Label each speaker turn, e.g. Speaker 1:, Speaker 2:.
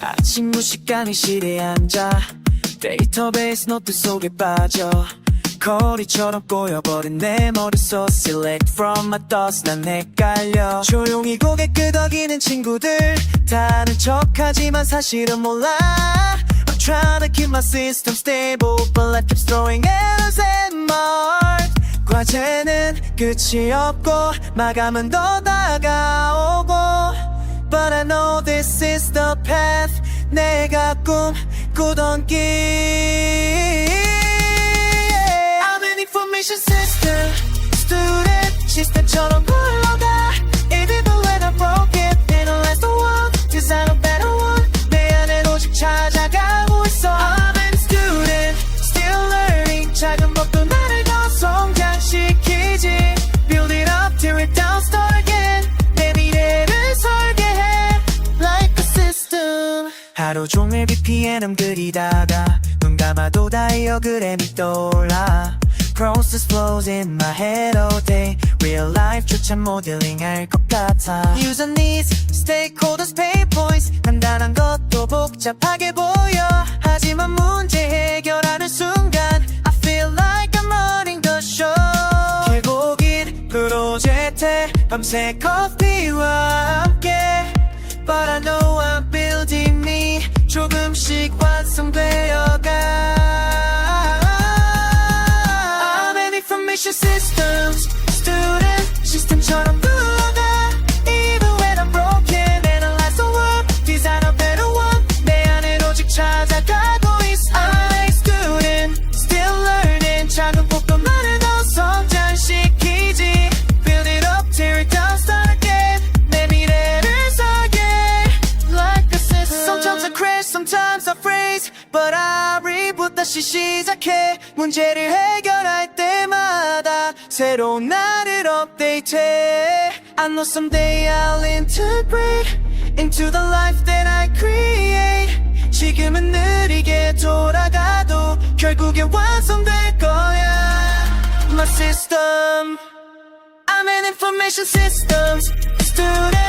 Speaker 1: 아침 무식간의실에 앉아 데이터베이스 노트 속에 빠져 거리처럼 꼬여버린 내 머릿속 Select from my thoughts 난 헷갈려 조용히 고개 끄덕이는 친구들 다 아는 척하지만 사실은 몰라 I'm trying to keep my system stable But life keeps throwing errors and mark 과제는 끝이 없고 마감은 더 다가오고 But I know this is the 내가 꿈꾸던 길 I'm an information system student 시스템처럼 하루 종일 BPM 그리다가 눈 감아도 다이어그램이 떠올라 Process flows in my head all day Real life조차 모델링 할 것 같아 User needs, stakeholders, pay points 간단한 것도 복잡하게 보여 하지만 문제 해결하는 순간 I feel like I'm running the show 길고긴 프로젝트 밤새 커피와 sometimes I freeze But I reboot 다시 시작해 문제를 해결할 때마다 새로운 나를 업데이트해 I know someday I'll integrate Into the life that I create 지금은 느리게 돌아가도 결국에 완성될 거야 My system I'm an information systems student 오늘